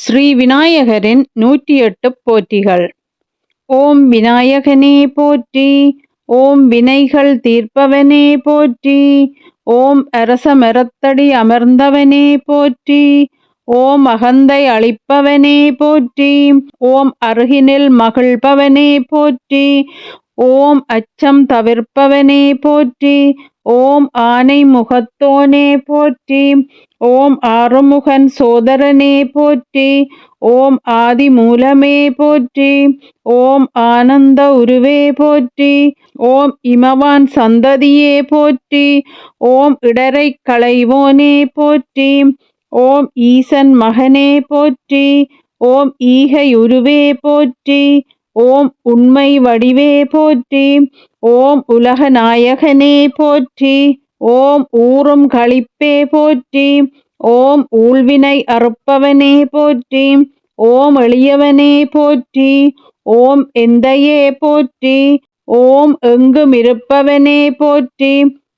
ஸ்ரீ விநாயகரின் நூற்றி எட்டு போற்றிகள். ஓம் விநாயகனே போற்றி ஓம் வினைகள் தீர்ப்பவனே போற்றி ஓம் அரச மரத்தடி அமர்ந்தவனே போற்றி ஓம் அகந்தை அளிப்பவனே போற்றி ஓம் அருகினில் மகிழ்பவனே போற்றி ஓம் அச்சம் தவிர்ப்பவனே போற்றி ஓம் ஆனை முகத்தோனே போற்றி ஓம் ஆறுமுகன் சோதரனே போற்றி ஓம் ஆதி மூலமே போற்றி ஓம் ஆனந்த உருவே போற்றி ஓம் இமவான் சந்ததியே போற்றி ஓம் இடரை களைவோனே போற்றி ஓம் ஈசன் மகனே போற்றி ஓம் ஈகையுருவே போற்றி ஓம் உண்மை வடிவே போற்றி ஓம் உலக நாயகனே போற்றி ஓம் ஊறும் களிப்பே போற்றி ஓம் ஊழ்வினை அறுப்பவனே போற்றி ஓம் எளியவனே போற்றி ஓம் எந்தையே போற்றி ஓம் எங்கும் இருப்பவனே போற்றி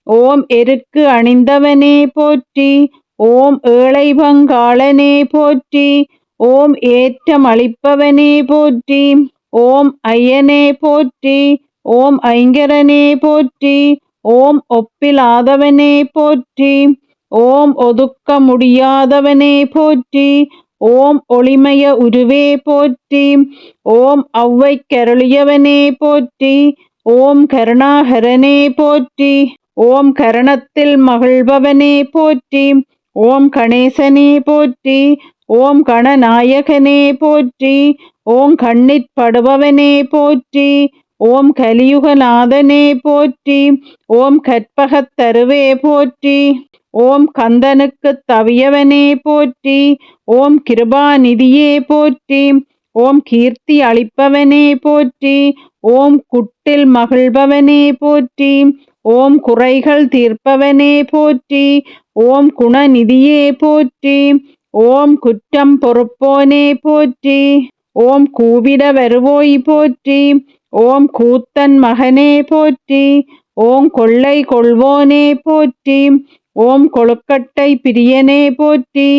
ஓம் எருக்கு அணிந்தவனே போற்றி ஓம் ஏழை பங்காளனே போற்றி ஓம் ஏற்றம் அளிப்பவனே போற்றி. ஓம் ஐயனே போற்றி ஓம் ஐங்கரனே போற்றி ஓம் ஒப்பிலாதவனே போற்றி ஓம் ஒதுக்க முடியாதவனே போற்றி ஓம் ஒளிமய உருவே போற்றி ஓம் ஒளவை கருளியவனே போற்றி ஓம் கருணாகரனே போற்றி ஓம் கரணத்தில் மகிழ்பவனே போற்றி ஓம் கணேசனே போற்றி ஓம் கணநாயகனே போற்றி ஓம் கண்ணிற்படுபவனே போற்றி ஓம் கலியுகநாதனே போற்றி ஓம் கற்பகத்தருவே போற்றி ஓம் கந்தனுக்கு தவியவனே போற்றி ஓம் கிருபாநிதியே போற்றி ஓம் கீர்த்தி அளிப்பவனே போற்றி ஓம் குட்டில் மகிழ்பவனே போற்றி ஓம் குறைகள் தீர்ப்பவனே போற்றி ஓம் குணநிதியே போற்றி ஓம் குற்றம் பொறுப்போனே போற்றி ஓம் கூவிட வருவோய் போற்றி ஓம் கூத்தன் மகனே போற்றி ஓம் கொள்ளை கொள்வோனே போற்றி ஓம் கொழுக்கட்டை பிரியனே போற்றி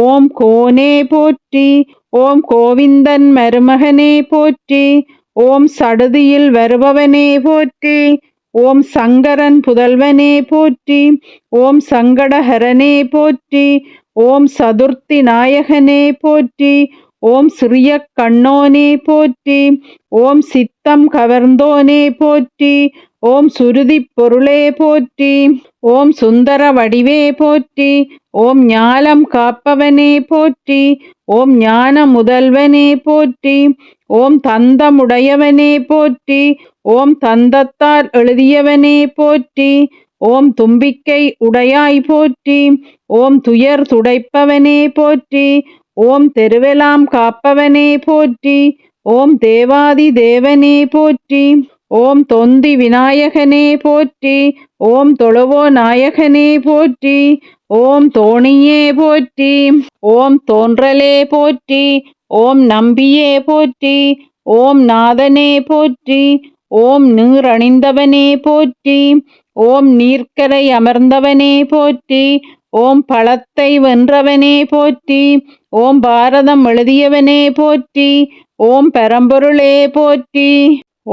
ஓம் கோனே போற்றி ஓம் கோவிந்தன் மருமகனே போற்றி ஓம் சடுதியில் வருபவனே போற்றி ஓம் சங்கரன் புதல்வனே போற்றி ஓம் சங்கடஹரனே போற்றி ஓம் சதுர்த்தி நாயகனே போற்றி ஓம் சிறிய கண்ணோனே போற்றி ஓம் சித்தம் கவர்ந்தோனே போற்றி ஓம் சுருதி பொருளே போற்றி ஓம் சுந்தர வடிவே போற்றி ஓம் ஞாலம் காப்பவனே போற்றி ஓம் ஞான முதல்வனே போற்றி ஓம் தந்தமுடையவனே போற்றி ஓம் தந்தத்தால் எழுதியவனே போற்றி ஓம் தும்பிக்கை உடையாய் போற்றி ஓம் துயர் துடைப்பவனே போற்றி ஓம் தெருவெலாம் காப்பவனே போற்றி ஓம் தேவாதி தேவனே போற்றி ஓம் தொந்தி விநாயகனே போற்றி ஓம் தொழுவோ நாயகனே போற்றி ஓம் தோணியே போற்றி ஓம் தோன்றலே போற்றி ஓம் நம்பியே போற்றி ஓம் நாதனே போற்றி ஓம் நீரணிந்தவனே போற்றி ஓம் நீர்க்கரை அமர்ந்தவனே போற்றி ஓம் பழத்தை வென்றவனே போற்றி ஓம் பாரதம் எழுதியவனே போற்றி ஓம் பரம்பொருளே போற்றி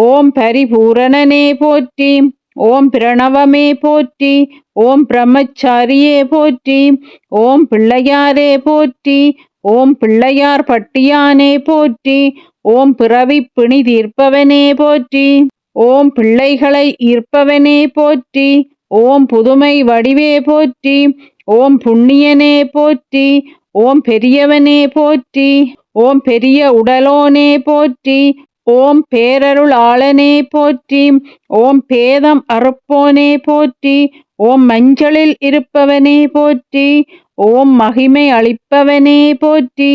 ஓம் பரிபூரணனே போற்றி ஓம் பிரணவமே போற்றி ஓம் பிரம்மச்சாரியே போற்றி ஓம் பிள்ளையாரே போற்றி ஓம் பிள்ளையார் பட்டியானே போற்றி ஓம் பிறவி பிணி தீர்ப்பவனே போற்றி. ஓம் பிள்ளைகளை ஈர்ப்பவனே போற்றி ஓம் புதுமை வடிவே போற்றி ஓம் புண்ணியனே போற்றி ஓம் பெரியவனே போற்றி ஓம் பெரிய உடலோனே போற்றி ஓம் பேரருளாளனே போற்றி ஓம் பேதம் அறுப்போனே போற்றி ஓம் மஞ்சளில் இருப்பவனே போற்றி ஓம் மகிமை அளிப்பவனே போற்றி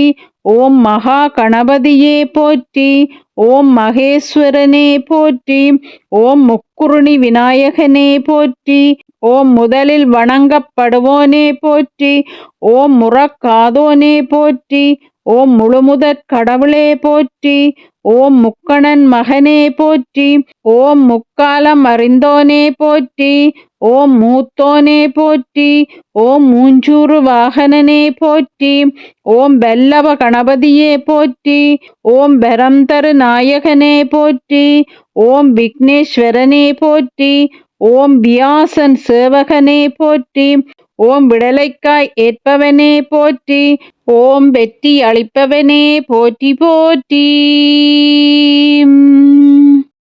ஓம் மகா கணபதியே போற்றி ஓம் மகேஸ்வரனே போற்றி ஓம் முக்குருணி விநாயகனே போற்றி ஓம் முதலில் வணங்கப்படுவோனே போற்றி ஓம் முறக்காதோனே போற்றி ஓம் முழுமுதற் கடவுளே போற்றி ஓம் முக்கணன் மகனே போற்றி ஓம் முக்காலம் அறிந்தோனே போற்றி ஓம் மூத்தோனே போற்றி ஓம் மூஞ்சூறு வாகனனே போற்றி ஓம் வெல்லவ கணபதியே போற்றி ஓம் பெரம் தரு நாயகனே போற்றி ஓம் விக்னேஸ்வரனே போற்றி ஓம் வியாசன் சேவகனே போற்றி ஓம் விடலைக்காய் ஏற்பவனே போற்றி ஓம் வெற்றி அளிப்பவனே போற்றி போற்றி.